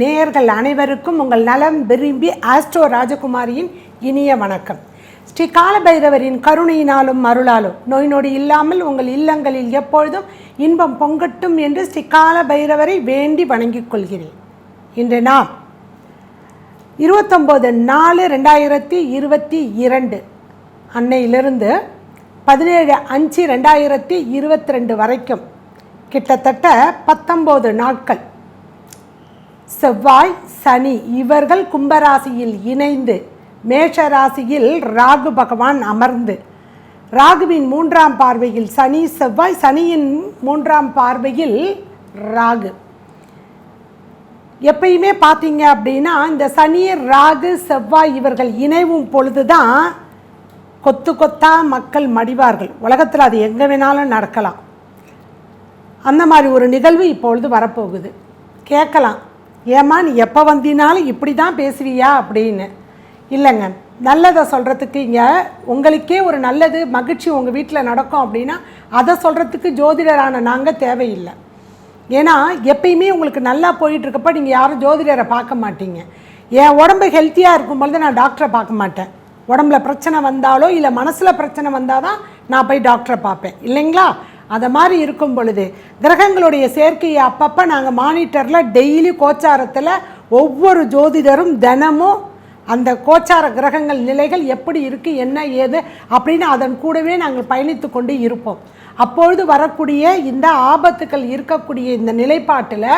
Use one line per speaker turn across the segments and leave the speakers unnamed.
நேயர்கள் அனைவருக்கும் உங்கள் நலம் விரும்பி ஆஸ்ட்ரோ ராஜகுமாரியின் இனிய வணக்கம். ஸ்ரீ காலபைரவரின் கருணையினாலும் அருளாலும் நோய் நொடி இல்லாமல் உங்கள் இல்லங்களில் எப்பொழுதும் இன்பம் பொங்கட்டும் என்று ஸ்ரீ காலபைரவரை வேண்டி வணங்கிக் கொள்கிறேன். இன்று நாம் இருபத்தொம்போது நாலு ரெண்டாயிரத்தி இருபத்தி இரண்டு அன்னையிலிருந்து பதினேழு அஞ்சு ரெண்டாயிரத்தி இருபத்தி ரெண்டு வரைக்கும் கிட்டத்தட்ட பத்தொம்போது நாட்கள். செவ்வாய் சனி இவர்கள் கும்பராசியில் இணைந்து மேஷ ராசியில் ராகு பகவான் அமர்ந்து. ராகுவின் மூன்றாம் பார்வையில் சனி செவ்வாய் சனியின் மூன்றாம் பார்வையில் ராகு. எப்பயுமே பார்த்தீங்க அப்படின்னா இந்த சனி ராகு செவ்வாய் இவர்கள் இணைவும் பொழுது தான் கொத்து கொத்தாக மக்கள் மடிவார்கள். உலகத்தில் அது எங்கே வேணாலும் நடக்கலாம். அந்த மாதிரி ஒரு நிகழ்வு இப்பொழுது வரப்போகுது. கேட்கலாம். ஏம்மா நீ எப்போ வந்தினாலும் இப்படி தான் பேசுவியா அப்படின்னு. இல்லைங்க. நல்லதை சொல்கிறதுக்கு இங்கே உங்களுக்கே ஒரு நல்லது மகிழ்ச்சி உங்கள் வீட்டில் நடக்கும் அப்படின்னா அதை சொல்கிறதுக்கு ஜோதிடரான நாங்கள் தேவையில்லை. ஏன்னா எப்பயுமே உங்களுக்கு நல்லா போயிட்டுருக்கப்ப நீங்கள் யாரும் ஜோதிடரை பார்க்க மாட்டீங்க. என் உடம்பு ஹெல்த்தியாக இருக்கும் பொழுது நான் டாக்டரை பார்க்க மாட்டேன். உடம்புல பிரச்சனை வந்தாலோ இல்லை மனசில் பிரச்சனை வந்தால் தான் நான் போய் டாக்டரை பார்ப்பேன். இல்லைங்களா? அதை மாதிரி இருக்கும் பொழுது கிரகங்களுடைய சேர்க்கையை அப்பப்போ நாங்கள் மானிட்டரில் டெய்லி கோச்சாரத்தில் ஒவ்வொரு ஜோதிடரும் தினமும் அந்த கோச்சார கிரகங்கள் நிலைகள் எப்படி இருக்குது என்ன ஏது அப்படின்னு அதன் கூடவே நாங்கள் பயணித்து கொண்டு இருப்போம். அப்பொழுது வரக்கூடிய இந்த ஆபத்துக்கள் இருக்கக்கூடிய இந்த நிலைப்பாட்டில்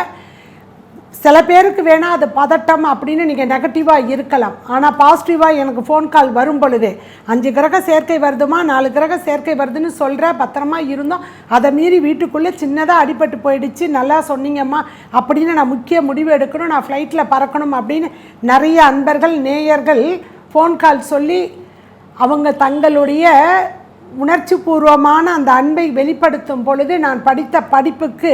சில பேருக்கு வேணால் அது பதட்டம் அப்படின்னு நீங்கள் நெகட்டிவாக இருக்கலாம். ஆனால் பாசிட்டிவாக எனக்கு ஃபோன் கால் வரும் பொழுது அஞ்சு கிரக சேர்க்கை வருதுமா நாலு கிரக சேர்க்கை வருதுன்னு சொல்கிற பத்திரமா இருந்தோம். அதை மீறி வீட்டுக்குள்ளே சின்னதாக அடிபட்டு போயிடுச்சு. நல்லா சொன்னீங்கம்மா அப்படின்னு நான் முக்கிய முடிவு எடுக்கணும். நான் ஃப்ளைட்டில் பறக்கணும் அப்படின்னு நிறைய அன்பர்கள் நேயர்கள் ஃபோன் கால் சொல்லி அவங்க தங்களுடைய உணர்ச்சி பூர்வமான அந்த அன்பை வெளிப்படுத்தும் பொழுது நான் படித்த படிப்புக்கு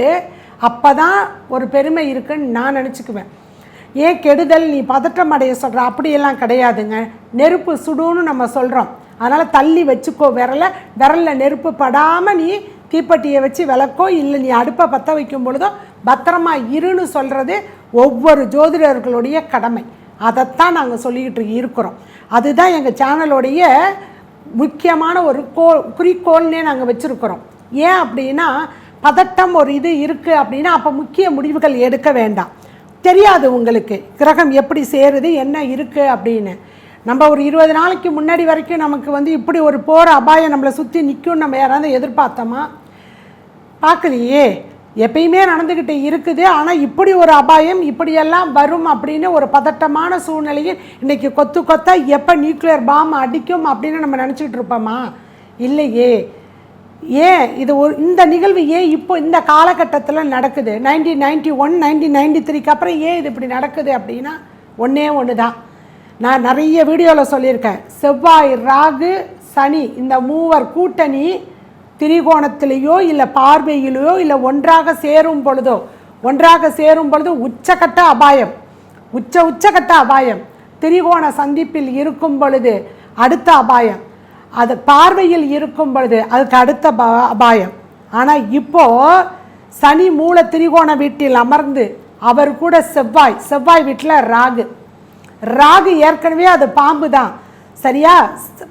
அப்போ தான் ஒரு பெருமை இருக்குன்னு நான் நினச்சிக்குவேன். ஏன் கெடுதல் நீ பதற்றம் அடைய சொல்கிற அப்படியெல்லாம் கிடையாதுங்க. நெருப்பு சுடுன்னு நம்ம சொல்கிறோம் அதனால் தள்ளி வச்சுக்கோ விரலை. விரலில் நெருப்பு படாமல் நீ தீப்பெட்டியை வச்சு விளக்கோ இல்லை நீ அடுப்பை பற்ற வைக்கும் பொழுதோ பத்திரமா இருன்னு சொல்கிறது ஒவ்வொரு ஜோதிடர்களுடைய கடமை. அதைத்தான் நாங்கள் சொல்லிக்கிட்டு இருக்கிறோம். அதுதான் எங்கள் சேனலுடைய முக்கியமான ஒரு கோ குறிக்கோள்னே நாங்கள் வச்சுருக்கிறோம். ஏன் அப்படின்னா பதட்டம் ஒரு இது இருக்குது அப்படின்னா அப்போ முக்கிய முடிவுகள் எடுக்க வேண்டாம். தெரியாது உங்களுக்கு. கிரகம் எப்படி சேருது என்ன இருக்குது அப்படின்னு. நம்ம ஒரு இருபது நாளைக்கு முன்னாடி வரைக்கும் நமக்கு வந்து இப்படி ஒரு போகிற அபாயம் நம்மளை சுற்றி நிற்கும் நம்ம யாராவது எதிர்பார்த்தோமா? பார்க்கலையே. எப்பயுமே நடந்துக்கிட்டு இருக்குது. ஆனால் இப்படி ஒரு அபாயம் இப்படியெல்லாம் வரும் அப்படின்னு ஒரு பதட்டமான சூழ்நிலையில் இன்றைக்கி கொத்து கொத்தா எப்போ நியூக்ளியர் பாம் அடிக்கும் அப்படின்னு நம்ம நினச்சிக்கிட்டு இருப்போமா? இல்லையே. ஏன் இது ஒரு இந்த நிகழ்வு ஏன் இப்போ இந்த காலகட்டத்தில் நடக்குது? Nineteen ninety one nineteen ninety த்ரீக்கு அப்புறம் ஏன் இது இப்படி நடக்குது அப்படின்னா ஒன்றே ஒன்று தான் நான் நிறைய வீடியோவில் சொல்லியிருக்கேன். செவ்வாய் ராகு சனி இந்த மூவர் கூட்டணி திரிகோணத்திலேயோ இல்லை பார்வையிலேயோ இல்லை ஒன்றாக சேரும் பொழுதோ ஒன்றாக சேரும் பொழுது உச்சக்கட்ட அபாயம். உச்ச உச்சக்கட்ட அபாயம். திரிகோண சந்திப்பில் இருக்கும் பொழுது அடுத்த அபாயம். அது பார்வையில் இருக்கும் பொழுது அதுக்கு அடுத்த ப- அபாயம். ஆனால் இப்போது சனி மூல திரிகோண வீட்டில் அமர்ந்து அவர் கூட செவ்வாய் செவ்வாய் வீட்டில் ராகு. ராகு ஏற்கனவே அது பாம்பு தான் சரியா?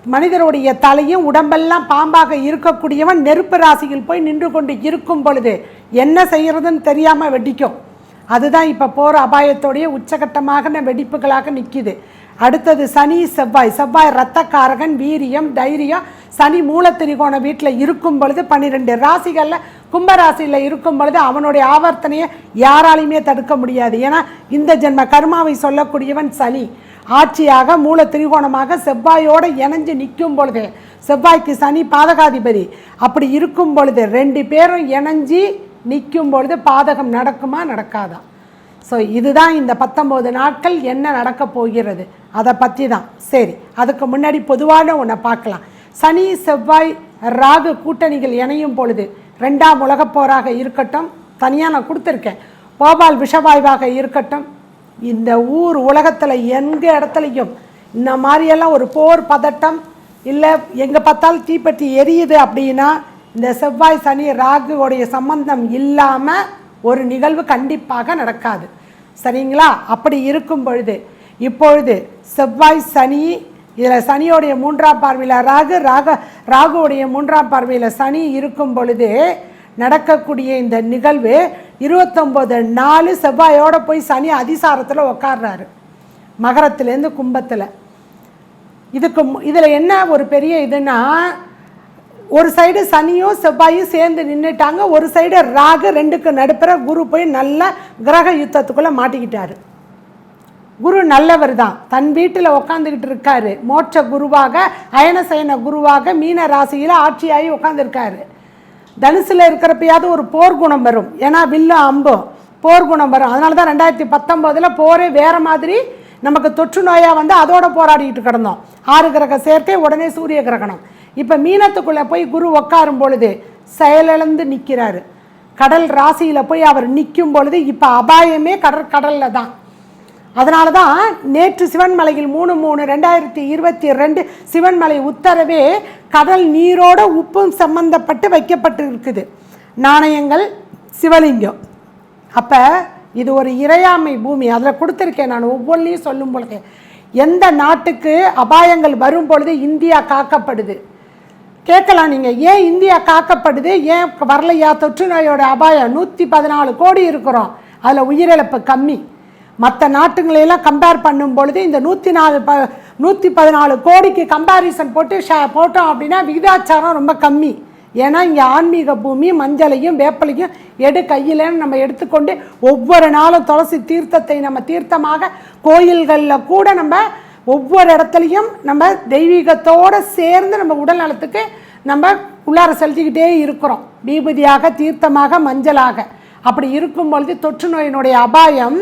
மனிதருடைய தலையும் உடம்பெல்லாம் பாம்பாக இருக்கக்கூடியவன் நெருப்பு ராசியில் போய் நின்று கொண்டு இருக்கும் பொழுது என்ன செய்கிறதுன்னு தெரியாமல் வெடிக்கும். அதுதான் இப்போ போகிற அபாயத்தோடைய உச்சகட்டமாக வெடிப்புகளாக நிற்கிது அடுத்தது சனி செவ்வாய். செவ்வாய் ரத்தக்காரகன் வீரியம் தைரியம். சனி மூலத்திரிகோண வீட்டில் இருக்கும் பொழுது பன்னிரெண்டு ராசிகளில் கும்பராசியில் இருக்கும் பொழுது அவனுடைய ஆவர்த்தனையை யாராலையுமே தடுக்க முடியாது. ஏன்னா இந்த ஜென்ம கர்மாவை சொல்லக்கூடியவன் சனி. ஆட்சியாக மூல திரிகோணமாக செவ்வாயோடு இணைஞ்சு நிற்கும் பொழுது செவ்வாய்க்கு சனி பாதகாதிபதி. அப்படி இருக்கும் பொழுது ரெண்டு பேரும் இணைஞ்சி நிற்கும் பொழுது பாதகம் நடக்குமா நடக்காதா? ஸோ இதுதான் இந்த பத்தொம்போது நாட்கள் என்ன நடக்கப் போகிறது. அதை பற்றி தான் சரி அதுக்கு முன்னாடி பொதுவான ஒன்றை பார்க்கலாம். சனி செவ்வாய் ராகு கூட்டணிகள் இணையும் பொழுது ரெண்டாம் உலகப்போராக இருக்கட்டும் தனியாக நான் கொடுத்துருக்கேன். போபால் விஷவாய்வாக இருக்கட்டும் இந்த ஊர் உலகத்தில் எந்த இடத்துலையும் இந்த மாதிரியெல்லாம் ஒரு போர் பதட்டம் இல்லை எங்கே பார்த்தாலும் தீப்பெட்டி எரியுது அப்படின்னா இந்த செவ்வாய் சனி ராகுவோடைய சம்பந்தம் இல்லாமல் ஒரு நிகழ்வு கண்டிப்பாக நடக்காது. சரிங்களா? அப்படி இருக்கும் பொழுது இப்பொழுது செவ்வாய் சனி இதில் சனியோடைய மூன்றாம் பார்வையில் ராகு ராக ராகுவுடைய மூன்றாம் பார்வையில் சனி இருக்கும் பொழுது நடக்கக்கூடிய இந்த நிகழ்வு இருபத்தொம்போது நாலு செவ்வாயோடு போய் சனி அதிசாரத்தில் உக்காடுறாரு மகரத்துலேருந்து கும்பத்தில். இதுக்கு இதில் என்ன ஒரு பெரிய இதுன்னா ஒரு சைடு சனியும் செவ்வாயும் சேர்ந்து நின்றுட்டாங்க ஒரு சைடு ராகு ரெண்டுக்கு நடுப்புற குரு போய் நல்ல கிரக யுத்தத்துக்குள்ளே மாட்டிக்கிட்டாரு. குரு நல்லவர் தான் தன் வீட்டில் உட்காந்துக்கிட்டு இருக்காரு. மோட்ச குருவாக அயனசயன குருவாக மீன ராசியில் ஆட்சியாகி உட்காந்துருக்காரு தனுசில் இருக்கிறப்பயாவது ஒரு போர் குணம் வரும். ஏன்னா வில்லும் அம்பும் போர் குணம் வரும். அதனால தான் ரெண்டாயிரத்தி பத்தொம்போதில் போரே வேறு மாதிரி நமக்கு தொற்று நோயாக வந்து அதோட போராடிக்கிட்டு கிடந்தோம். ஆறு கிரக சேர்க்கை உடனே சூரிய கிரகணம். இப்போ மீனத்துக்குள்ளே போய் குரு உட்காரும் பொழுது செயலிழந்து நிற்கிறாரு கடல் ராசியில் போய் அவர் நிற்கும் பொழுது இப்போ அபாயமே கடற்கடலில் தான். அதனால தான் நேற்று சிவன்மலையில் மூணு மூணு ரெண்டாயிரத்தி இருபத்தி ரெண்டு சிவன்மலை உத்தரவே கடல் நீரோட உப்பும் சம்பந்தப்பட்டு வைக்கப்பட்டு இருக்குது நாணயங்கள் சிவலிங்கம். அப்போ இது ஒரு இறையாமை பூமி. அதில் கொடுத்துருக்கேன் நான் ஒவ்வொன்றையும் சொல்லும் பொழுது. எந்த நாட்டுக்கு அபாயங்கள் வரும் பொழுது இந்தியா காக்கப்படுது? கேட்கலாம் நீங்கள் ஏன் இந்தியா காக்கப்படுது? ஏன் வரலையா? தொற்று நோயோட அபாயம் நூற்றி பதினாலு கோடி இருக்கிறோம். அதில் உயிரிழப்பு கம்மி. மற்ற நாட்டுங்களையெல்லாம் கம்பேர் பண்ணும் பொழுது இந்த நூற்றி நாலு ப நூற்றி பதினாலு கோடிக்கு கம்பேரிசன் போட்டு ஷே போட்டோம் அப்படின்னா விகிதாச்சாரம் ரொம்ப கம்மி. ஏன்னா இங்கே ஆன்மீக பூமி மஞ்சளையும் வேப்பலையும் எடு கையிலன்னு நம்ம எடுத்துக்கொண்டு ஒவ்வொரு நாளும் துளசி தீர்த்தத்தை நம்ம தீர்த்தமாக கோயில்களில் கூட நம்ம ஒவ்வொரு இடத்துலையும் நம்ம தெய்வீகத்தோடு சேர்ந்து நம்ம உடல் நலத்துக்கு நம்ம உள்ளார செலுத்திக்கிட்டே இருக்கிறோம். தீபதியாக தீர்த்தமாக மஞ்சளாக. அப்படி இருக்கும் பொழுது தொற்று நோயினுடைய அபாயம்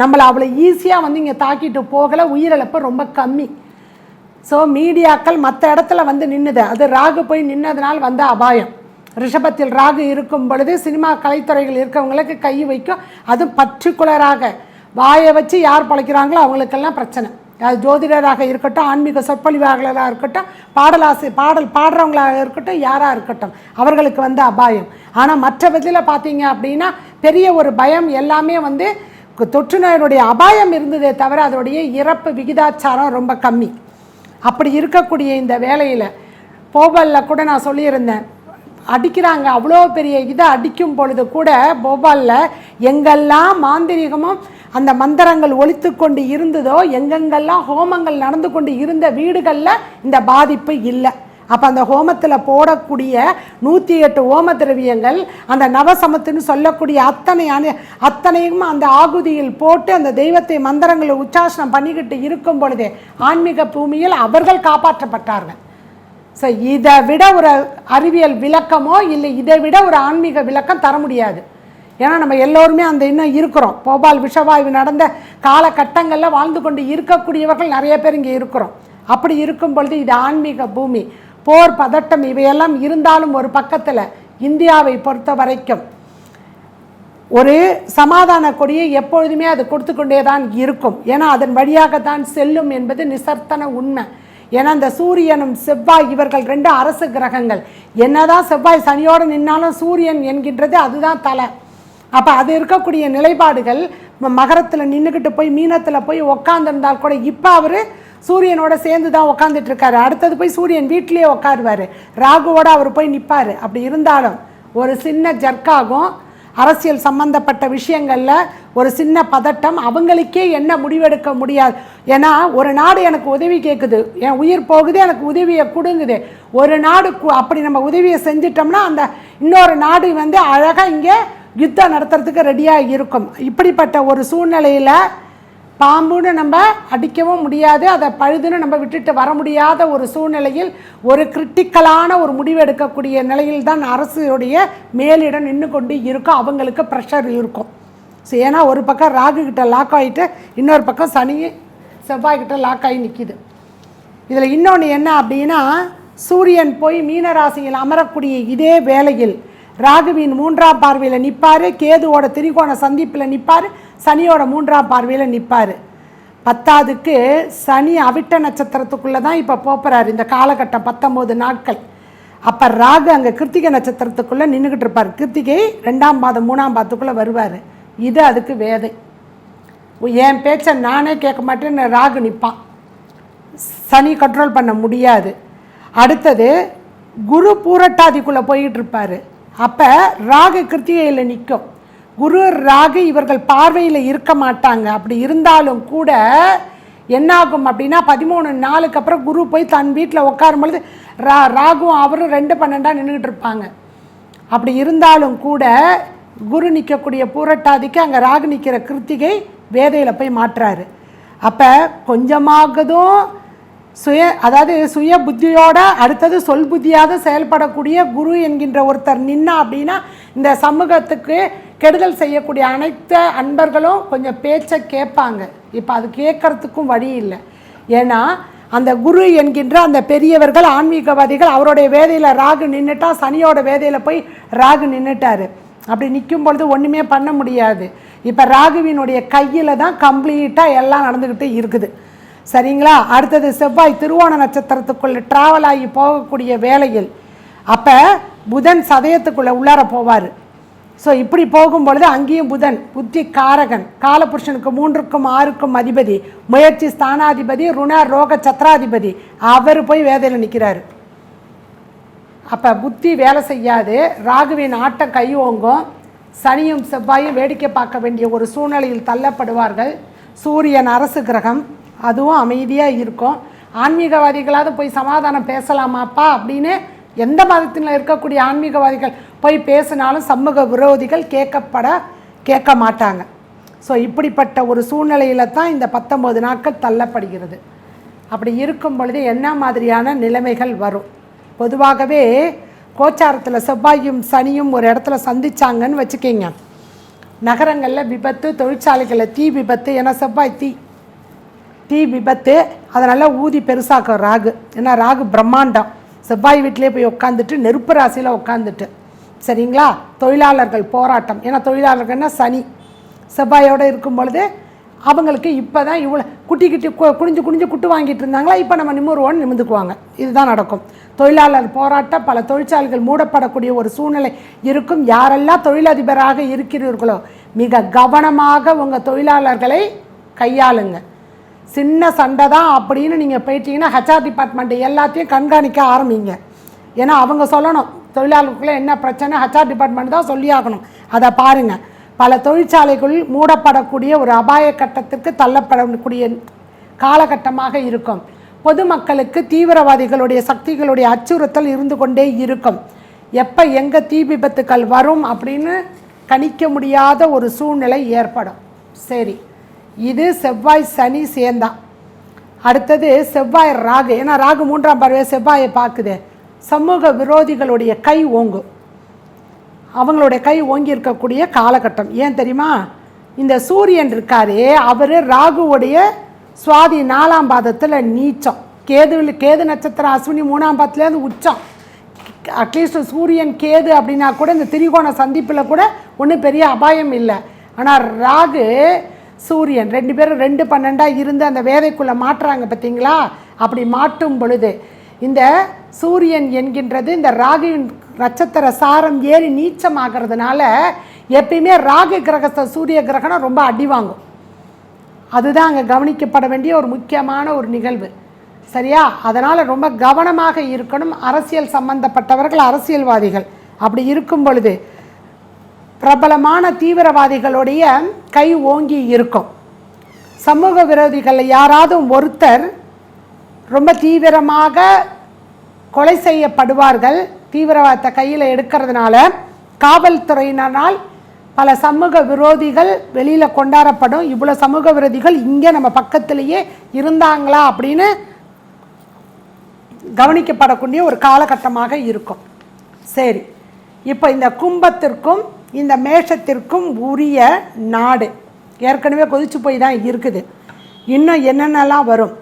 நம்மளை அவ்வளோ ஈஸியாக வந்து இங்கே தாக்கிட்டு போகலை. உயிரிழப்பு ரொம்ப கம்மி. ஸோ மீடியாக்கள் மற்ற இடத்துல வந்து நின்றுது அது ராகு போய் நின்னதுனால் வந்த அபாயம். ரிஷபத்தில் ராகு இருக்கும் பொழுது சினிமா கலைத்துறைகள் இருக்கவங்களுக்கு கை வைக்கும். அது பர்டிகுலராக. வாயை வச்சு யார் பழைக்கிறாங்களோ அவங்களுக்கெல்லாம் பிரச்சனை. அது ஜோதிடராக இருக்கட்டும் ஆன்மீக சொற்பொழிவாளராக இருக்கட்டும் பாடலாசி பாடல் பாடுறவங்களாக இருக்கட்டும் யாராக இருக்கட்டும் அவர்களுக்கு வந்து அபாயம். ஆனால் மற்ற விதத்தில் பார்த்தீங்க அப்படின்னா பெரிய ஒரு பயம் எல்லாமே வந்து தொற்று நோயினுடைய அபாயம் இருந்ததே தவிர அதோடைய இறப்பு விகிதாச்சாரம் ரொம்ப கம்மி. அப்படி இருக்கக்கூடிய இந்த வேலையில் போபலில் கூட நான் சொல்லியிருந்தேன் அடிக்கிறாங்க. அவ்வளோ பெரிய இதை அடிக்கும் பொழுது கூட போபாலில் எங்கெல்லாம் மாந்திரிகமும் அந்த மந்திரங்கள் ஒழித்து கொண்டு இருந்ததோ எங்கெங்கெல்லாம் ஹோமங்கள் நடந்து கொண்டு இருந்த வீடுகளில் இந்த பாதிப்பு இல்லை. அப்போ அந்த ஹோமத்தில் போடக்கூடிய நூற்றி எட்டு ஹோம திரவியங்கள் அந்த நவசமத்துன்னு சொல்லக்கூடிய அத்தனை அணி அத்தனையும் அந்த ஆகுதியில் போட்டு அந்த தெய்வத்தை மந்திரங்களை உச்சாசனம் பண்ணிக்கிட்டு இருக்கும் பொழுதே ஆன்மீக பூமியில் அவர்கள் காப்பாற்றப்பட்டார்கள். ஸோ இதை விட ஒரு அறிவியல் விளக்கமோ இல்லை இதை விட ஒரு ஆன்மீக விளக்கம் தர முடியாது. ஏன்னா நம்ம எல்லோருமே அந்த இன்னும் இருக்கிறோம். போபால் விஷவாயு நடந்த காலகட்டங்களில் வாழ்ந்து கொண்டு இருக்கக்கூடியவர்கள் நிறைய பேர் இங்கே இருக்கிறோம். அப்படி இருக்கும் பொழுது இது ஆன்மீக பூமி. போர் பதட்டம் இவையெல்லாம் இருந்தாலும் ஒரு பக்கத்தில் இந்தியாவை பொறுத்த வரைக்கும் ஒரு சமாதான கொடியை எப்பொழுதுமே அது கொடுத்து கொண்டே தான் இருக்கும். ஏன்னா அதன் வழியாகத்தான் செல்லும் என்பது நிசர்த்தன உண்மை. ஏன்னா இந்த சூரியனும் செவ்வாய் இவர்கள் ரெண்டு அரசு கிரகங்கள். என்னதான் செவ்வாய் சனியோடு நின்னாலும் சூரியன் என்கின்றது அதுதான் தலை. அப்போ அது இருக்கக்கூடிய நிலைப்பாடுகள் மகரத்தில் நின்றுக்கிட்டு போய் மீனத்தில் போய் உக்காந்துருந்தால் கூட இப்போ அவர் சூரியனோட சேர்ந்து தான் உக்காந்துட்டு இருக்காரு அடுத்தது போய் சூரியன் வீட்டிலேயே உட்காருவார் ராகுவோடு அவர் போய் நிற்பார் அப்படி இருந்தாலும் ஒரு சின்ன ஜர்க்காகும். அரசியல் சம்பந்தப்பட்ட விஷயங்களில் ஒரு சின்ன பதட்டம் அவங்களுக்கே என்ன முடிவெடுக்க முடியாது. ஏன்னா ஒரு நாடு எனக்கு உதவி கேட்குது என் உயிர் போகுது எனக்கு உதவியை கொடுங்குது. ஒரு நாடு அப்படி நம்ம உதவியை செஞ்சிட்டோம்னா அந்த இன்னொரு நாடு வந்து அழகாக இங்கே யுத்தம் நடத்துறதுக்கு ரெடியாக இருக்கும். இப்படிப்பட்ட ஒரு சூழ்நிலையில் பாம்புன்னு நம்ம அடிக்கவும் முடியாது அதை பழுதுன்னு நம்ம விட்டுட்டு வர முடியாத ஒரு சூழ்நிலையில் ஒரு கிரிட்டிக்கலான ஒரு முடிவு எடுக்கக்கூடிய நிலையில் தான் அரசுடைய மேலிடம் நின்று கொண்டு இருக்கும் அவங்களுக்கு ப்ரெஷர் இருக்கும். ஸோ ஏன்னா ஒரு பக்கம் ராகு கிட்ட லாக் ஆகிட்டு இன்னொரு பக்கம் சனி செவ்வாய் கிட்ட லாக் ஆகி நிற்கிது இதில் இன்னொன்று என்ன அப்படின்னா சூரியன் போய் மீனராசியில் அமரக்கூடிய இதே வேளையில் ராகுவின் மூன்றாம் பார்வையில் நிற்பார் கேதுவோட திரிகோண சந்திப்பில் நிற்பார் சனியோட மூன்றாம் பார்வையில் நிற்பார் பத்தாவதுக்கு சனி அவிட்ட நட்சத்திரத்துக்குள்ளே தான் இப்போ போப்புறாரு. இந்த காலகட்டம் பத்தொம்போது நாட்கள். அப்போ ராகு அங்கே கிருத்திகை நட்சத்திரத்துக்குள்ளே நின்றுக்கிட்டு இருப்பார். கிருத்திகை ரெண்டாம் பாதம் மூணாம் பாதத்துக்குள்ளே வருவார். இது அதுக்கு வேதை. என் பேச்சை நானே கேட்க மாட்டேன்னு ராகு நிற்பான் சனி கண்ட்ரோல் பண்ண முடியாது. அடுத்தது குரு பூரட்டாதிக்குள்ளே போயிட்டு இருப்பார். அப்போ ராகு கிருத்திகையில் நிற்கும் குரு ராகு இவர்கள் பார்வையில் இருக்க மாட்டாங்க. அப்படி இருந்தாலும் கூட என்னாகும் அப்படின்னா பதிமூணு நாளுக்கு அப்புறம் குரு போய் தன் வீட்டில் உட்காரும் பொழுது ரா ராகும் அவரும் ரெண்டு பன்னெண்டாக நின்றுக்கிட்டு இருப்பாங்க. அப்படி இருந்தாலும் கூட குரு நிற்கக்கூடிய பூரட்டாதிக்கு அங்கே ராகு நிற்கிற கிருத்திகை வேதையில் போய் மாற்றுறாரு அப்போ கொஞ்சமாகதும் சுய அதாவது சுய புத்தியோட அடுத்தது சொல் புத்தியாக செயல்படக்கூடிய குரு என்கின்ற ஒருத்தர் நின்னா அப்படின்னா இந்த சமூகத்துக்கு கெடுதல் செய்யக்கூடிய அனைத்து அன்பர்களும் கொஞ்சம் பேச்சை கேட்பாங்க. இப்போ அது கேட்கறதுக்கும் வழி இல்லை. ஏன்னா அந்த குரு என்கின்ற அந்த பெரியவர்கள் ஆன்மீகவாதிகள் அவருடைய வேதையில் ராகு நின்றுட்டா சனியோட வேதையில் போய் ராகு நின்றுட்டார் அப்படி நிற்கும் பொழுது ஒன்றுமே பண்ண முடியாது. இப்போ ராகுவினுடைய கையில் தான் கம்ப்ளீட்டாக எல்லாம் நடந்துக்கிட்டு இருக்குது. சரிங்களா? அடுத்தது செவ்வாய் திருவோண நட்சத்திரத்துக்குள்ளே ட்ராவல் ஆகி போகக்கூடிய வேலையில் அப்போ புதன் சதயத்துக்குள்ளே உள்ளார போவார். ஸோ இப்படி போகும்பொழுது அங்கேயும் புதன் புத்தி காரகன் காலபுருஷனுக்கு மூன்றுக்கும் ஆறுக்கும் அதிபதி முயற்சி ஸ்தானாதிபதி ருண ரோக சத்ராதிபதி. அவர் போய் வேதையில் நிற்கிறாரு அப்போ புத்தி வேலை செய்யாது. ராகுவின் ஆட்டம் கை ஓங்கும். சனியும் செவ்வாயும் வேடிக்கை பார்க்க வேண்டிய ஒரு சூழ்நிலையில் தள்ளப்படுவார்கள். சூரியன் அரசு கிரகம் அதுவும் அமைதியாக இருக்கும். ஆன்மீகவாதிகளாவது போய் சமாதானம் பேசலாமாப்பா அப்படின்னு எந்த மதத்தில் இருக்கக்கூடிய ஆன்மீகவாதிகள் போய் பேசினாலும் சமூக விரோதிகள் கேட்கப்பட கேட்க மாட்டாங்க. ஸோ இப்படிப்பட்ட ஒரு சூழ்நிலையில் தான் இந்த பத்தொம்பது நாட்கள் தள்ளப்படுகிறது. அப்படி இருக்கும் பொழுது என்ன மாதிரியான நிலைமைகள் வரும்? பொதுவாகவே கோச்சாரத்தில் செவ்வாயும் சனியும் ஒரு இடத்துல சந்திச்சாங்கன்னு வச்சுக்கிங்க. நகரங்களில் விபத்து தொழிற்சாலைகளில் தீ விபத்து ஏன்னா செவ்வாய் தீ தீ விபத்து அதனால் ஊதி பெருசாக்கும் ராகு. ஏன்னா ராகு பிரம்மாண்டம். செவ்வாய் வீட்டிலே போய் உட்காந்துட்டு நெருப்பு ராசியில் உட்காந்துட்டு சரிங்களா? தொழிலாளர்கள் போராட்டம். ஏன்னா தொழிலாளர்கள்னா சனி. செவ்வாயோடு இருக்கும் பொழுது அவங்களுக்கு இப்போ தான் இவ்வளோ குட்டி குட்டி கு- குனிஞ்சு குனிஞ்சு குட்டு வாங்கிட்டு இருந்தாங்களா? இப்போ நம்ம நிமிர்வோன்னு நிமிந்துக்குவாங்க இதுதான் நடக்கும். தொழிலாளர் போராட்டம் பல தொழிற்சாலைகள் மூடப்படக்கூடிய ஒரு சூழ்நிலை இருக்கும். யாரெல்லாம் தொழிலதிபராக இருக்கிறீர்களோ மிக கவனமாக உங்கள் தொழிலாளர்களை கையாளுங்க. சின்ன சண்டை தான் அப்படின்னு நீங்கள் போயிட்டீங்கன்னா ஹெச்ஆர் டிபார்ட்மெண்ட் எல்லாத்தையும் கண்காணிக்க ஆரம்பிங்க. ஏன்னா அவங்க சொல்லணும் தொழிலாளர்களுக்குள்ள என்ன பிரச்சனை ஹெச்ஆர் டிபார்ட்மெண்ட் தான் சொல்லி ஆகணும். அதை பாருங்கள் பல தொழிற்சாலைகள் மூடப்படக்கூடிய ஒரு அபாய கட்டத்துக்கு தள்ளப்படக்கூடிய காலகட்டமாக இருக்கும். பொதுமக்களுக்கு தீவிரவாதிகளுடைய சக்திகளுடைய அச்சுறுத்தல் இருந்து கொண்டே இருக்கும். எப்போ எங்கே தீ விபத்துக்கள் வரும் அப்படின்னு கணிக்க முடியாத ஒரு சூழ்நிலை ஏற்படும். சரி. இது செவ்வாய் சனி சேர்ந்தான் அடுத்தது செவ்வாய் ராகு. ஏன்னா ராகு மூன்றாம் பறவை செவ்வாயை பார்க்குது. சமூக விரோதிகளுடைய கை ஓங்கும். அவங்களுடைய கை ஓங்கி இருக்கக்கூடிய காலகட்டம். ஏன் தெரியுமா? இந்த சூரியன் இருக்காரே. அவர் ராகுவுடைய சுவாதி நாலாம் பாதத்தில் நீச்சம். கேது கேது நட்சத்திரம் அஸ்வினி மூணாம் பாதத்துலேருந்து உச்சம். அட்லீஸ்ட் சூரியன் கேது அப்படின்னா கூட இந்த திரிகோண சந்திப்பில் கூட ஒன்றும் பெரிய அபாயம் இல்லை. ஆனால் ராகு சூரியன். ரெண்டு பேரும் ரெண்டு பன்னெண்டாக இருந்து அந்த வேதைக்குள்ளே மாட்டுறாங்க பார்த்தீங்களா? அப்படி மாட்டும் பொழுது இந்த சூரியன் என்கின்றது இந்த ராகுவின் நட்சத்திர சாரம் ஏறி நீச்சமாகிறதுனால எப்பயுமே ராகு கிரகஸ்த சூரிய கிரகணம் ரொம்ப அடி வாங்கும். அதுதான் அங்கே கவனிக்கப்பட வேண்டிய ஒரு முக்கியமான ஒரு நிகழ்வு. சரியா? அதனால் ரொம்ப கவனமாக இருக்கணும். அரசியல் சம்பந்தப்பட்டவர்கள் அரசியல்வாதிகள். அப்படி இருக்கும் பொழுது பிரபலமான தீவிரவாதிகளுடைய கை ஓங்கி இருக்கும். சமூக விரோதிகளில் யாராவது ஒருத்தர் ரொம்ப தீவிரமாக கொலை செய்யப்படுவார்கள். தீவிரவாதத்தை கையில் எடுக்கிறதுனால காவல்துறையினரால் பல சமூக விரோதிகள் வெளியில் கொண்டாடப்படும் இவ்வளோ சமூக விரோதிகள் இங்கே நம்ம பக்கத்திலேயே இருந்தாங்களா அப்படின்னு கவனிக்கப்படக்கூடிய ஒரு காலகட்டமாக இருக்கும். சரி இப்போ இந்த கும்பத்திற்கும் இந்த மேஷத்திற்கும் உரிய நாடு. ஏற்கனவே கொதிச்சு போய் தான் இருக்குது. இன்னும் என்னென்னலாம் வரும்?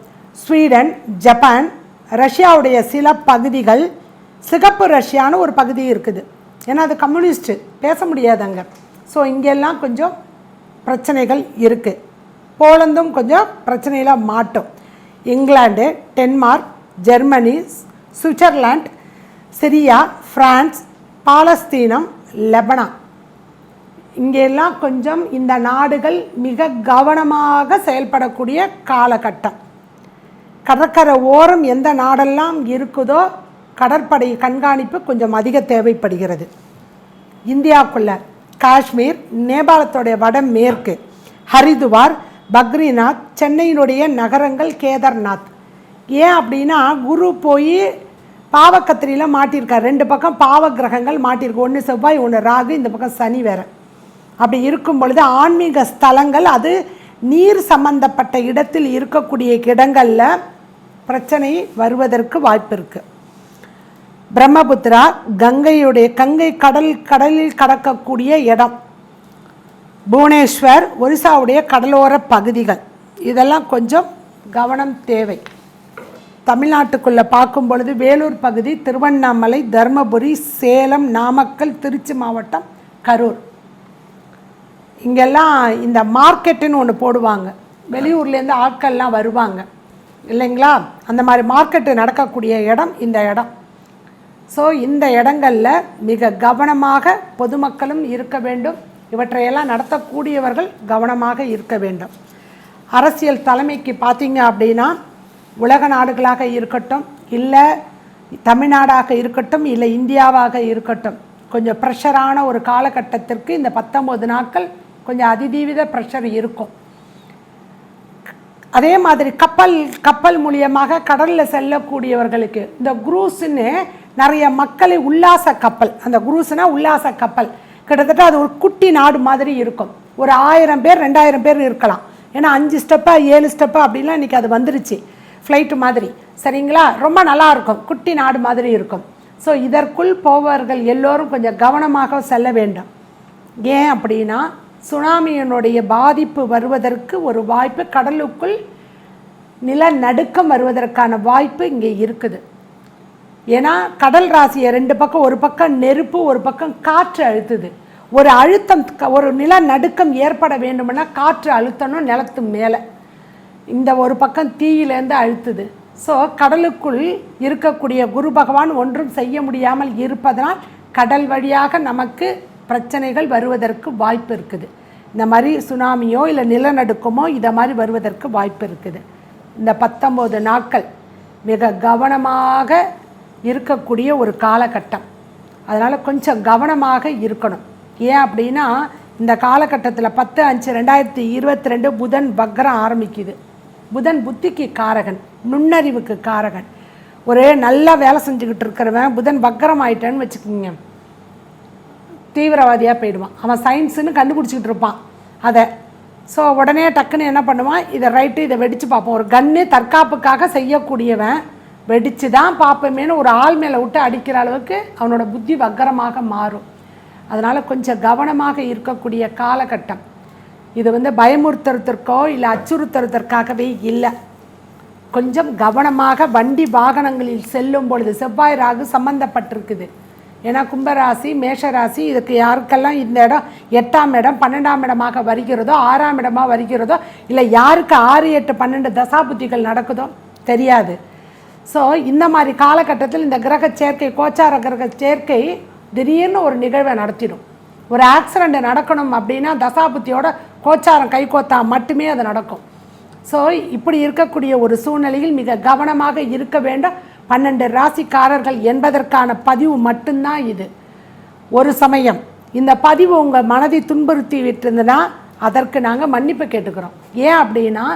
ஸ்வீடன் ஜப்பான் ரஷ்யாவுடைய சில பகுதிகள் சிகப்பு ரஷ்யான்னு ஒரு பகுதி இருக்குது. ஏன்னா அது கம்யூனிஸ்ட்டு. பேச முடியாது அங்கே ஸோ இங்கெல்லாம் கொஞ்சம் பிரச்சனைகள் இருக்குது போலந்தும் கொஞ்சம் பிரச்சனையில் மாட்டும். England Denmark Germany Switzerland Syria France பாலஸ்தீனம் லெபனான். இங்கெல்லாம் கொஞ்சம் இந்த நாடுகள் மிக கவனமாக செயல்படக்கூடிய காலகட்டம். கடற்கரை ஓரம் எந்த நாடெல்லாம் இருக்குதோ கடற்படை கண்காணிப்பு கொஞ்சம் அதிக தேவைப்படுகிறது. இந்தியாவுக்குள்ள காஷ்மீர் நேபாளத்தோடைய வட மேற்கு ஹரிதுவார் பக்ரிநாத் சென்னையினுடைய நகரங்கள் கேதார்நாத். ஏன் அப்படின்னா குரு போய் பாவக்கத்திரியில் மாட்டியிருக்கார். ரெண்டு பக்கம் பாவ கிரகங்கள் மாட்டியிருக்கு. ஒன்று செவ்வாய் ஒன்று ராகு இந்த பக்கம் சனி வேறு. அப்படி இருக்கும் பொழுது ஆன்மீக ஸ்தலங்கள் அது நீர் சம்பந்தப்பட்ட இடத்தில் இருக்கக்கூடிய இடங்களில் பிரச்சனை வருவதற்கு வாய்ப்பு இருக்குது பிரம்மபுத்திரா கங்கையுடைய கங்கை கடல் கடலில் கடக்கக்கூடிய இடம். புவனேஸ்வர் ஒரிசாவுடைய கடலோர பகுதிகள். இதெல்லாம் கொஞ்சம் கவனம் தேவை. தமிழ்நாட்டுக்குள்ளே பார்க்கும் பொழுது வேலூர் பகுதி திருவண்ணாமலை தருமபுரி சேலம் நாமக்கல் திருச்சி மாவட்டம் கரூர். இங்கெல்லாம் இந்த மார்க்கெட்டுன்னு ஒன்று போடுவாங்க. வெளியூர்லேருந்து ஆட்கள்லாம் வருவாங்க. இல்லைங்களா? அந்த மாதிரி மார்க்கெட்டு நடக்கக்கூடிய இடம் இந்த இடம். ஸோ இந்த இடங்களில் மிக கவனமாக பொதுமக்களும் இருக்க வேண்டும். இவற்றையெல்லாம் நடத்தக்கூடியவர்கள் கவனமாக இருக்க வேண்டும். அரசியல் தலைமைக்கு பார்த்தீங்க அப்படின்னா உலக நாடுகளாக இருக்கட்டும் இல்லை தமிழ்நாடாக இருக்கட்டும் இல்லை இந்தியாவாக இருக்கட்டும் கொஞ்சம் ப்ரெஷரான ஒரு காலகட்டத்திற்கு இந்த பத்தொம்போது நாட்கள் கொஞ்சம் அதிதீவித ப்ரெஷர் இருக்கும். அதே மாதிரி கப்பல் கப்பல் மூலியமாக கடலில் செல்லக்கூடியவர்களுக்கு இந்த குரூஸ்ன்னு நிறைய மக்களை உல்லாச கப்பல் அந்த குரூஸ்னால் உல்லாச கப்பல். கிட்டத்தட்ட அது ஒரு குட்டி நாடு மாதிரி இருக்கும். ஒரு ஆயிரம் பேர் ரெண்டாயிரம் பேர் இருக்கலாம். ஏன்னா அஞ்சு ஸ்டெப்பாக ஏழு ஸ்டெப்பாக அப்படின்லாம் இன்றைக்கி அது வந்துருச்சு. ஃப்ளைட்டு மாதிரி. சரிங்களா? ரொம்ப நல்லா இருக்கும். குட்டி நாடு மாதிரி இருக்கும். ஸோ இதற்குள் போபவர்கள் எல்லோரும் கொஞ்சம் கவனமாக செல்ல வேண்டும். ஏன் அப்படின்னா சுனாமியினுடைய பாதிப்பு வருவதற்கு ஒரு வாய்ப்பு கடலுக்குள் நிலநடுக்கம் வருவதற்கான வாய்ப்பு இங்கே இருக்குது. ஏன்னா கடல் ராசியை ரெண்டு பக்கம் ஒரு பக்கம் நெருப்பு ஒரு பக்கம் காற்று அழுத்துது. ஒரு அழுத்தம் க- ஒரு நிலநடுக்கம் ஏற்பட வேண்டும்னா காற்று அழுத்தணும் நிலத்து மேலே. இந்த ஒரு பக்கம் தீயிலேருந்து அழுத்துது. ஸோ கடலுக்குள் இருக்கக்கூடிய குரு பகவான் ஒன்றும் செய்ய முடியாமல் இருப்பதனால் கடல் வழியாக நமக்கு பிரச்சனைகள் வருவதற்கு வாய்ப்பு இருக்குது. இந்த மாதிரி சுனாமியோ இல்லை நிலநடுக்கமோ இதை மாதிரி வருவதற்கு வாய்ப்பு இருக்குது. இந்த பத்தொம்போது நாட்கள் மிக கவனமாக இருக்கக்கூடிய ஒரு காலகட்டம். அதனால் கொஞ்சம் கவனமாக இருக்கணும். ஏன் அப்படின்னா இந்த காலகட்டத்தில் பத்து அஞ்சு ரெண்டாயிரத்தி இருபத்தி ரெண்டு புதன் வக்ரம் ஆரம்பிக்குது. புதன் புத்திக்கு காரகன் நுண்ணறிவுக்கு காரகன். ஒரு நல்லா வேலை செஞ்சுக்கிட்டு இருக்கிறவன் புதன் வக்ரம் ஆயிட்டேன்னு வச்சுக்கோங்க. தீவிரவாதியாக போயிடுவான். அவன் சயின்ஸுன்னு கண்டுபிடிச்சிக்கிட்டு இருப்பான். அதை. ஸோ உடனே டக்குன்னு என்ன பண்ணுவான்? இதை ரைட்டு இதை வெடித்து பார்ப்போம். ஒரு கன்று தற்காப்புக்காக செய்யக்கூடியவன் வெடித்து தான் பார்ப்போமேன்னு ஒரு ஆள் மேலே விட்டு அடிக்கிற அளவுக்கு அவனோட புத்தி வக்கரமாக மாறும். அதனால் கொஞ்சம் கவனமாக இருக்கக்கூடிய காலகட்டம். இது வந்து பயமுறுத்துறதற்கோ இல்லை அச்சுறுத்துறதற்காகவே இல்லை. கொஞ்சம் கவனமாக வண்டி வாகனங்களில் செல்லும் பொழுது செவ்வாய் ராகு சம்மந்தப்பட்டிருக்குது ஏன்னா கும்பராசி மேஷராசி இதுக்கு யாருக்கெல்லாம் இந்த இடம் எட்டாம் இடம் பன்னெண்டாம் இடமாக வருகிறதோ ஆறாம் இடமாக வருகிறதோ இல்லை யாருக்கு ஆறு எட்டு பன்னெண்டு தசாபுத்திகள் நடக்குதோ தெரியாது. ஸோ இந்த மாதிரி காலகட்டத்தில் இந்த கிரக சேர்க்கை கோச்சார கிரக சேர்க்கை திடீர்னு ஒரு நிகழ்வை நடத்திடும். ஒரு ஆக்சிடெண்ட் நடக்கணும் அப்படின்னா தசாபுத்தியோட கோச்சாரம் கைகோத்தா மட்டுமே அது நடக்கும். ஸோ இப்படி இருக்கக்கூடிய ஒரு சூழ்நிலையில் மிக கவனமாக இருக்க வேண்டும். பன்னெண்டு ராசிக்காரர்கள் என்பதற்கான பதிவு மட்டும்தான் இது. ஒரு சமயம் இந்த பதிவு உங்கள் மனதை துன்புறுத்தி விட்டிருந்ததுன்னா அதற்கு நாங்கள் மன்னிப்பு கேட்டுக்கிறோம். ஏன் அப்படின்னா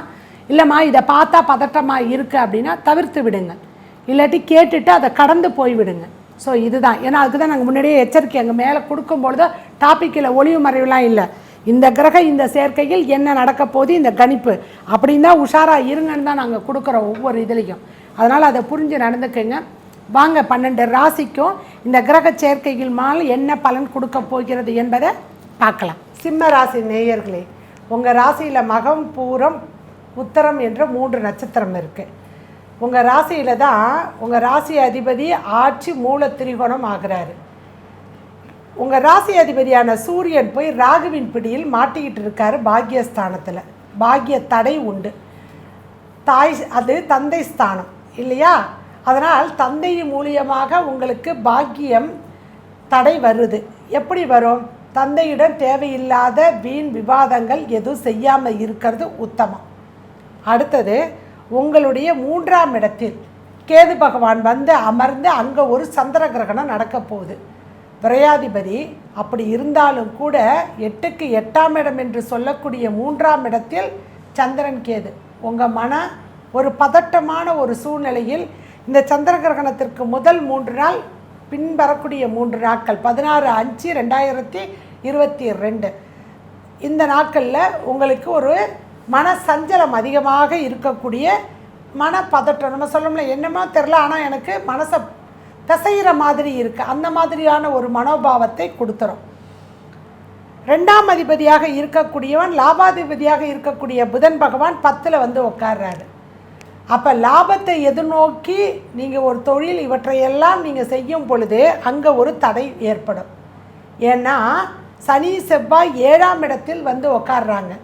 இல்லைம்மா இதை பார்த்தா பதட்டமாக இருக்குது அப்படின்னா தவிர்த்து விடுங்க. இல்லாட்டி கேட்டுட்டு அதை கடந்து போய்விடுங்க ஸோ இதுதான். ஏன்னா அதுக்கு தான் நாங்கள் முன்னாடியே எச்சரிக்கை. அங்கே மேலே கொடுக்கும்பொழுது டாப்பிக்கில் ஒளிவு மறைவுலாம் இல்லை. இந்த கிரக இந்த சேர்க்கையில் என்ன நடக்க போகுது? இந்த கணிப்பு. அப்படின்னு தான் உஷாராக இருங்கன்னு தான் நாங்கள் கொடுக்குறோம் ஒவ்வொரு இதுலேயும். அதனால் அதை புரிஞ்சு நடந்துக்கங்க. வாங்க பன்னெண்டு ராசிக்கும் இந்த கிரக சேர்க்கைகள் மால் என்ன பலன் கொடுக்க போகிறது என்பதை பார்க்கலாம். சிம்ம ராசி நேயர்களே உங்கள் ராசியில் மகம் பூரம் உத்தரம் என்ற மூன்று நட்சத்திரம் இருக்குது உங்கள் ராசியில் தான் உங்கள் ராசி அதிபதி ஆட்சி மூல திரிகோணம் ஆகிறாரு. உங்கள் ராசி அதிபதியான சூரியன் போய் ராகுவின் பிடியில் மாட்டிக்கிட்டு இருக்காரு பாக்யஸ்தானத்தில். பாக்ய தடை உண்டு. தாய் அது தந்தை ஸ்தானம். இல்லையா? அதனால் தந்தை மூலியமாக உங்களுக்கு பாக்கியம் தடை வருது. எப்படி வரும்? தந்தையிடம் தேவையில்லாத வீண் விவாதங்கள் எதுவும் செய்யாமல் இருக்கிறது உத்தமம். அடுத்தது உங்களுடைய மூன்றாம் இடத்தில் கேது பகவான் வந்து அமர்ந்து அங்கே ஒரு சந்திர கிரகணம் நடக்க போகுது. விரையாதிபதி அப்படி இருந்தாலும் கூட எட்டுக்கு எட்டாம் இடம் என்று சொல்லக்கூடிய மூன்றாம் இடத்தில் சந்திரன் கேது. உங்கள் மன ஒரு பதட்டமான ஒரு சூழ்நிலையில் இந்த சந்திர கிரகணத்திற்கு முதல் மூன்று நாள் பின் வரக்கூடிய மூன்று நாட்கள் பதினாறு அஞ்சு ரெண்டாயிரத்தி இருபத்தி ரெண்டு. இந்த நாட்களில் உங்களுக்கு ஒரு மன சஞ்சலம் அதிகமாக இருக்கக்கூடிய மன பதட்டம். நம்ம சொல்லணும்ல என்னமோ தெரில ஆனால் எனக்கு மனசை பிசைகிற மாதிரி இருக்குது அந்த மாதிரியான ஒரு மனோபாவத்தை கொடுத்துரும். ரெண்டாம் அதிபதியாக இருக்கக்கூடியவன் லாபாதிபதியாக இருக்கக்கூடிய புதன் பகவான் பத்தில் வந்து உட்கார்றாரு அப்போ லாபத்தை எதிர்நோக்கி நீங்கள் ஒரு தொழில் இவற்றையெல்லாம் நீங்கள் செய்யும் பொழுது அங்கே ஒரு தடை ஏற்படும். ஏன்னா சனி செவ்வாய் ஏழாம் இடத்தில் வந்து உட்கார்றாங்க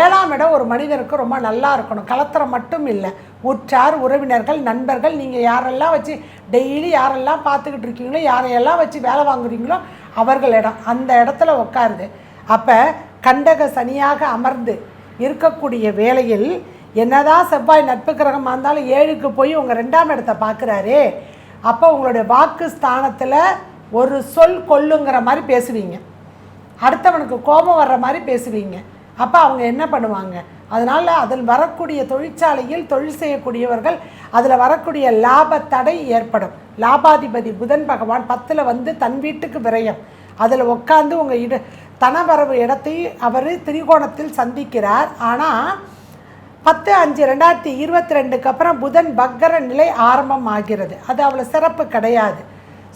ஏழாம் இடம் ஒரு மனிதருக்கு ரொம்ப நல்லா இருக்கணும். கலத்திரம் மட்டும் இல்லை. உற்றார் உறவினர்கள் நண்பர்கள் நீங்கள் யாரெல்லாம் வச்சு டெய்லி யாரெல்லாம் பார்த்துக்கிட்டு இருக்கீங்களோ யாரையெல்லாம் வச்சு வேலை வாங்குறீங்களோ அவர்களிடம் அந்த இடத்துல உட்காருது அப்போ கண்டக சனியாக அமர்ந்து இருக்கக்கூடிய வேளையில் என்னதான் செவ்வாய் நட்பு கிரகமாக இருந்தாலும் ஏழுக்கு போய் உங்கள் ரெண்டாம் இடத்த பார்க்குறாரே அப்போ உங்களுடைய வாக்கு ஸ்தானத்தில் ஒரு சொல் கொல்லுங்கிற மாதிரி பேசுவீங்க. அடுத்தவனுக்கு கோபம் வர்ற மாதிரி பேசுவீங்க. அப்போ அவங்க என்ன பண்ணுவாங்க? அதனால் அதில் வரக்கூடிய தொழிற்சாலையில் தொழில் செய்யக்கூடியவர்கள் அதில் வரக்கூடிய லாப தடை ஏற்படும். லாபாதிபதி புதன் பகவான் பத்தில் வந்து தன் வீட்டுக்கு விரயம். அதில் உட்காந்து உங்கள் இட தனவரவு இடத்தை அவர் திரிகோணத்தில் சந்திக்கிறார். ஆனால் பத்து அஞ்சு ரெண்டாயிரத்தி இருபத்தி ரெண்டுக்கு அப்புறம் புதன் பக்கர நிலை ஆரம்பம் ஆகிறது அது அவ்வளோ சிறப்பு கிடையாது.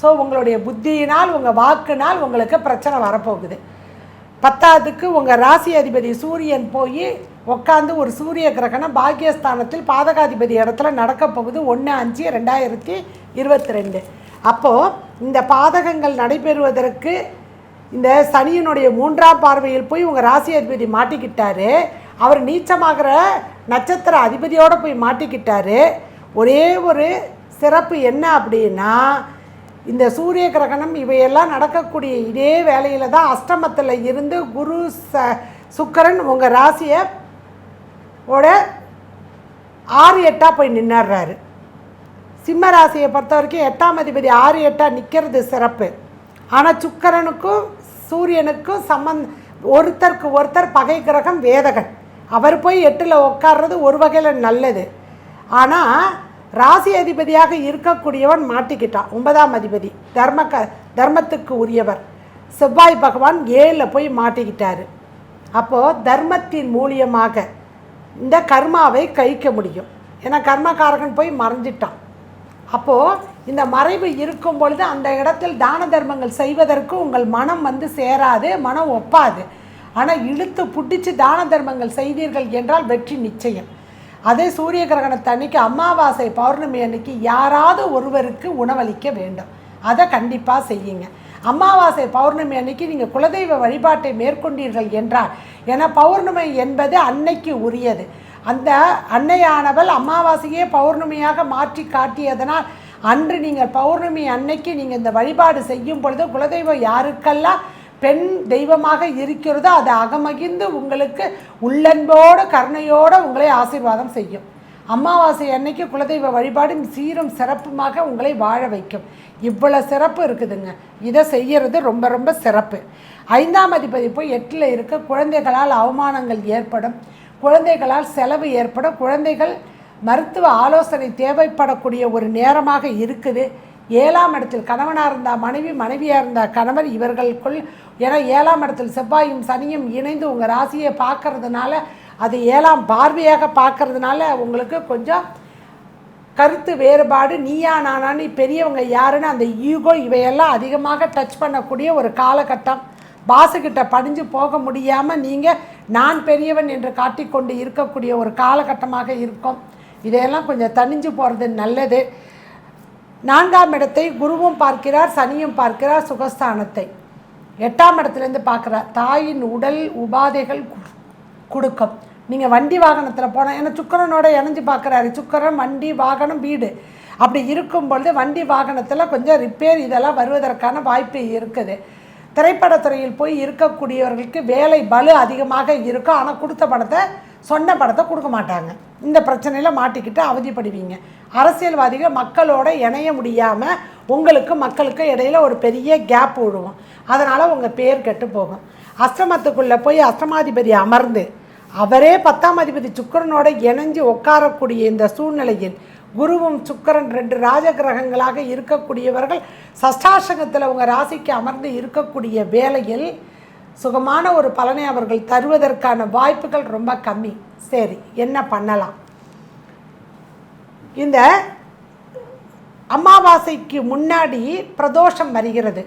ஸோ உங்களுடைய புத்தியினால் உங்கள் வாக்குனால் உங்களுக்கு பிரச்சனை வரப்போகுது. பத்தாவதுக்கு உங்கள் ராசி அதிபதி சூரியன் போய் உட்காந்து ஒரு சூரிய கிரகணம் பாக்கியஸ்தானத்தில் பாதகாதிபதி இடத்துல நடக்க போகுது. ஒன்று அஞ்சு ரெண்டாயிரத்தி இருபத்தி ரெண்டு அப்போது இந்த பாதகங்கள் நடைபெறுவதற்கு இந்த சனியினுடைய மூன்றாம் பார்வையில் போய் உங்கள் ராசி அதிபதி மாட்டிக்கிட்டாரு. அவர் நீச்சமாகிற நட்சத்திர அதிபதியோடு போய் மாட்டிக்கிட்டாரு. ஒரே ஒரு சிறப்பு என்ன அப்படின்னா இந்த சூரிய கிரகணம் இவையெல்லாம் நடக்கக்கூடிய இதே வேலையில் தான் அஷ்டமத்தில் இருந்து குரு ச சுக்கரன் உங்கள் ராசியை ஓட ஆறு எட்டாக போய் நின்னுடுறாரு சிம்ம ராசியை பொறுத்த வரைக்கும் எட்டாம் அதிபதி ஆறு எட்டாக நிற்கிறது சிறப்பு. ஆனால் சுக்கரனுக்கும் சூரியனுக்கும் சம்மந்த ஒருத்தருக்கு ஒருத்தர் பகை கிரகம் வேதகன். அவர் போய் எட்டில் உட்கார்றது ஒரு வகையில் நல்லது. ஆனால் ராசி அதிபதியாக இருக்கக்கூடியவன் மாட்டிக்கிட்டான். ஒன்பதாம் அதிபதி. தர்ம க தர்மத்துக்கு உரியவர். செவ்வாய் பகவான் ஏழில் போய் மாட்டிக்கிட்டார். அப்போது தர்மத்தின் மூலியமாக இந்த கர்மாவை கழிக்க முடியும். ஏன்னா கர்மகாரகன் போய் மறைஞ்சிட்டான். அப்போது இந்த மறைவு இருக்கும் பொழுது அந்த இடத்தில் தான தர்மங்கள் செய்வதற்கு உங்கள் மனம் வந்து சேராது மனம் ஒப்பாது. ஆனால் இழுத்து பிடிச்சி தான தர்மங்கள் செய்தீர்கள் என்றால் வெற்றி நிச்சயம். அதே சூரிய கிரகணத்தை அன்றைக்கி அமாவாசை பௌர்ணமி அன்னைக்கு யாராவது ஒருவருக்கு உணவளிக்க வேண்டும். அதை கண்டிப்பாக செய்யுங்க. அமாவாசை பௌர்ணமி அன்னைக்கு நீங்கள் குலதெய்வ வழிபாட்டை மேற்கொண்டீர்கள் என்றால் ஏன்னா பௌர்ணமி என்பது அன்னைக்கு உரியது. அந்த அன்னையானவள் அமாவாசையே பௌர்ணமியாக மாற்றி காட்டியதனால் அன்று நீங்கள் பௌர்ணமி அன்னைக்கு நீங்கள் இந்த வழிபாடு செய்யும் பொழுது குலதெய்வம் யாருக்கெல்லாம் பெண் தெய்வமாக இருக்கிறதோ அது அகமகிந்து உங்களுக்கு உள்ளன்போடு கருணையோடு உங்களை ஆசீர்வாதம் செய்யும். அமாவாசை அன்னைக்கு குலதெய்வ வழிபாடும் சீரும் சிறப்புமாக உங்களை வாழ வைக்கும். இவ்வளோ சிறப்பு இருக்குதுங்க. இதை செய்கிறது ரொம்ப ரொம்ப சிறப்பு. ஐந்தாம் அதிபதி போய் எட்டில் இருக்க குழந்தைகளால் அவமானங்கள் ஏற்படும். குழந்தைகளால் செலவு ஏற்படும். குழந்தைகள் மருத்துவ ஆலோசனை தேவைப்படக்கூடிய ஒரு நேரமாக இருக்குது. ஏழாம் இடத்தில் கணவனாக இருந்தால் மனைவி மனைவியாக இருந்தால் கணவர் இவர்களுக்குள். ஏன்னா ஏழாம் இடத்தில் செவ்வாயும் சனியும் இணைந்து உங்கள் ராசியை பார்க்கறதுனால அது ஏழாம் பார்வையாக பார்க்கறதுனால உங்களுக்கு கொஞ்சம் கருத்து வேறுபாடு நீயா நானான்னு பெரியவங்க யாருன்னு அந்த ஈகோ இவையெல்லாம் அதிகமாக டச் பண்ணக்கூடிய ஒரு காலகட்டம். பாசுக்கிட்ட படிஞ்சு போக முடியாமல் நீங்கள் நான் பெரியவன் என்று காட்டிக்கொண்டு இருக்கக்கூடிய ஒரு காலகட்டமாக இருக்கும். இதையெல்லாம் கொஞ்சம் தணிஞ்சு போகிறது நல்லது. நான்காம் இடத்தை குருவும் பார்க்கிறார் சனியும் பார்க்கிறார் சுகஸ்தானத்தை. எட்டாம் இடத்துலேருந்து பார்க்குறார் தாயின் உடல் உபாதைகள் கு- கொடுக்கும். நீங்கள் வண்டி வாகனத்தில் போனால் ஏன்னா சுக்கரனோட இணைஞ்சு பார்க்குறாரு. சுக்கரன் வண்டி வாகனம் வீடு. அப்படி இருக்கும் பொழுது வண்டி வாகனத்தில் கொஞ்சம் ரிப்பேர் இதெல்லாம் வருவதற்கான வாய்ப்பு இருக்குது. திரைப்படத்துறையில் போய் இருக்கக்கூடியவர்களுக்கு வேலை பலு அதிகமாக இருக்கும். ஆனால் கொடுத்த படத்தை சொன்ன படத்தை கொடுக்க மாட்டாங்க. இந்த பிரச்சனையில் மாட்டிக்கிட்டு அவதிப்படுவீங்க. அரசியல்வாதிகள் மக்களோட இணைய முடியாமல் உங்களுக்கு மக்களுக்கு இடையில் ஒரு பெரிய கேப் விழுவும். அதனால் உங்கள் பேர் கெட்டு போகும். அஷ்டமத்துக்குள்ளே போய் அஷ்டமாதிபதி அமர்ந்து அவரே பத்தாம் அதிபதி சுக்கிரனோட இணைஞ்சு உட்காரக்கூடிய இந்த சூழ்நிலையில் குருவும் சுக்கிரன் ரெண்டு ராஜ கிரகங்களாக இருக்கக்கூடியவர்கள் சஷ்டாசகத்தில் உங்கள் ராசிக்கு அமர்ந்து இருக்கக்கூடிய வேலையில் சுகமான ஒரு பலனை அவர்கள் தருவதற்கான வாய்ப்புகள் ரொம்ப கம்மி. சரி என்ன பண்ணலாம்? இந்த அமாவாசைக்கு முன்னாடி பிரதோஷம் வருகிறது.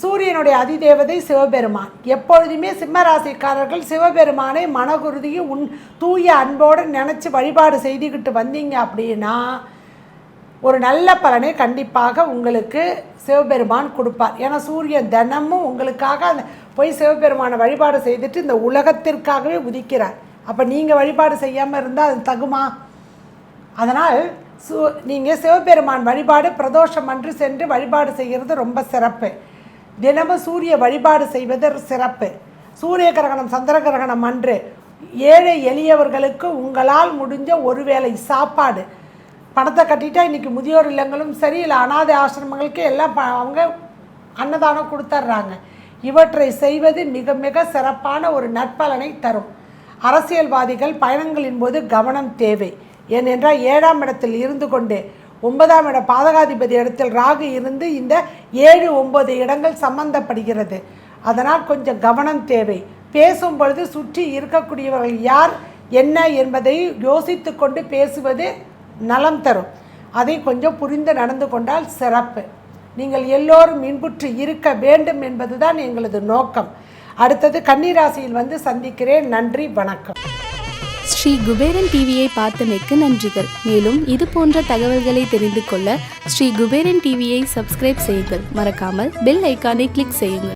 சூரியனுடைய அதிதேவதை சிவபெருமான். எப்பொழுதுமே சிம்மராசிக்காரர்கள் சிவபெருமானை மனகுருதியும் உன் தூய அன்போடு நினச்சி வழிபாடு செய்துக்கிட்டு வந்தீங்க அப்படின்னா ஒரு நல்ல பலனை கண்டிப்பாக உங்களுக்கு சிவபெருமான் கொடுப்பார். ஏன்னா சூரியன் தினமும் உங்களுக்காக அந்த போய் சிவபெருமானை வழிபாடு செய்துட்டு இந்த உலகத்திற்காகவே உதிக்கிறார். அப்போ நீங்கள் வழிபாடு செய்யாமல் இருந்தால் அது தகுமா? அதனால் சு நீங்கள் சிவபெருமான் வழிபாடு பிரதோஷம் அன்று சென்று வழிபாடு செய்கிறது ரொம்ப சிறப்பு. தினமும் சூரிய வழிபாடு செய்வது சிறப்பு. சூரிய கிரகணம் சந்திர கிரகணம் அன்று ஏழை எளியவர்களுக்கு உங்களால் முடிஞ்ச ஒருவேளை சாப்பாடு. பணத்தை கட்டிட்டா இன்றைக்கி முதியோர் இல்லங்களும் சரி இல்லை அனாதை ஆசிரமங்களுக்கு எல்லாம் ப அவங்க அன்னதானம் கொடுத்துட்றாங்க இவற்றை செய்வது மிக மிக சிறப்பான ஒரு நற்பலனை தரும். அரசியல்வாதிகள் பயணங்களின் போது கவனம் தேவை. ஏனென்றால் ஏழாம் இடத்தில் இருந்து கொண்டு ஒன்பதாம் இட பாதகாதிபதி இடத்தில் ராகு இருந்து இந்த ஏழு ஒன்பது இடங்கள் சம்பந்தப்படுகிறது. அதனால் கொஞ்சம் கவனம் தேவை. பேசும் பொழுது சுற்றி இருக்கக்கூடியவர்கள் யார் என்ன என்பதை யோசித்து கொண்டு பேசுவது நலம் தரும். அதை கொஞ்சம் புரிந்து நடந்து கொண்டால் சிறப்பு. நீங்கள் எல்லோரும் இன்புற்று இருக்க வேண்டும் என்பதுதான் எங்களது நோக்கம். அடுத்தது கன்னிராசியில் வந்து சந்திக்கிறேன். நன்றி வணக்கம்.
ஸ்ரீ குபேரன் டிவியை பார்த்தமைக்கு நன்றிகள். மேலும் இது போன்ற தகவல்களை தெரிந்து கொள்ள ஸ்ரீ குபேரன் டிவியை சப்ஸ்கிரைப் செய்யுங்கள். மறக்காமல் பெல் ஐக்கானை கிளிக் செய்யுங்கள்.